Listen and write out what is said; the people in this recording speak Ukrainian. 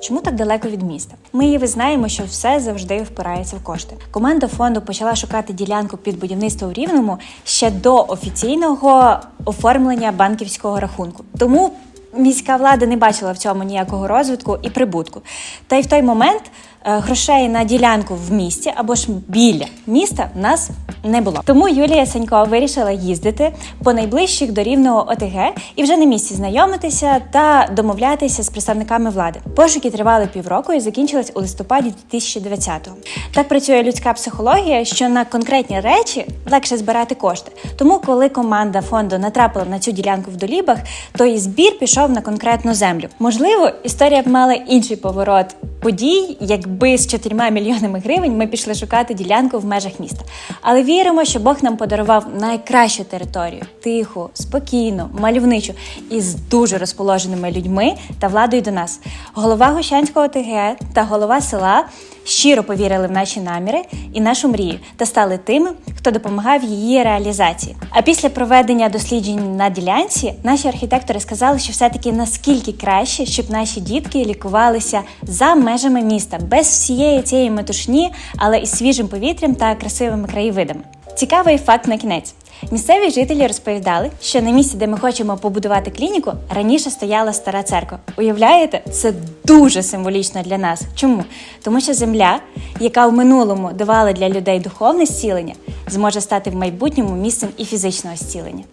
Чому так далеко від міста? Ми і ви що все завжди впирається в кошти. Команда фонду почала шукати ділянку під будівництво в Рівному ще до офіційного оформлення банківського рахунку. Тому міська влада не бачила в цьому ніякого розвитку і прибутку. Та й в той момент грошей на ділянку в місті або ж біля міста в нас не було. Тому Юлія Санько вирішила їздити по найближчих до рівного ОТГ і вже на місці знайомитися та домовлятися з представниками влади. Пошуки тривали півроку і закінчились у листопаді 2020-го. Так працює людська психологія, що на конкретні речі легше збирати кошти. Тому, коли команда фонду натрапила на цю ділянку в долібах, то і збір пішов на конкретну землю. Можливо, історія б мала інший поворот подій, якби з 4 мільйонами гривень ми пішли шукати ділянку в межах міста. Але віримо, що Бог нам подарував найкращу територію тиху, спокійну, мальовничу і з дуже розположеними людьми та владою до нас. Голова Гощанського ТГ та голова села щиро повірили в наші наміри і нашу мрію та стали тими, хто допомагав її реалізації. А після проведення досліджень на ділянці наші архітектори сказали, що все-таки наскільки краще, щоб наші дітки лікувалися за межами міста, без всієї цієї метушні, але із свіжим повітрям та красивими краєвидами. Цікавий факт на кінець. Місцеві жителі розповідали, що на місці, де ми хочемо побудувати клініку, раніше стояла стара церква. Уявляєте, це дуже символічно для нас. Чому? Тому що земля, яка в минулому давала для людей духовне зцілення, зможе стати в майбутньому місцем і фізичного зцілення.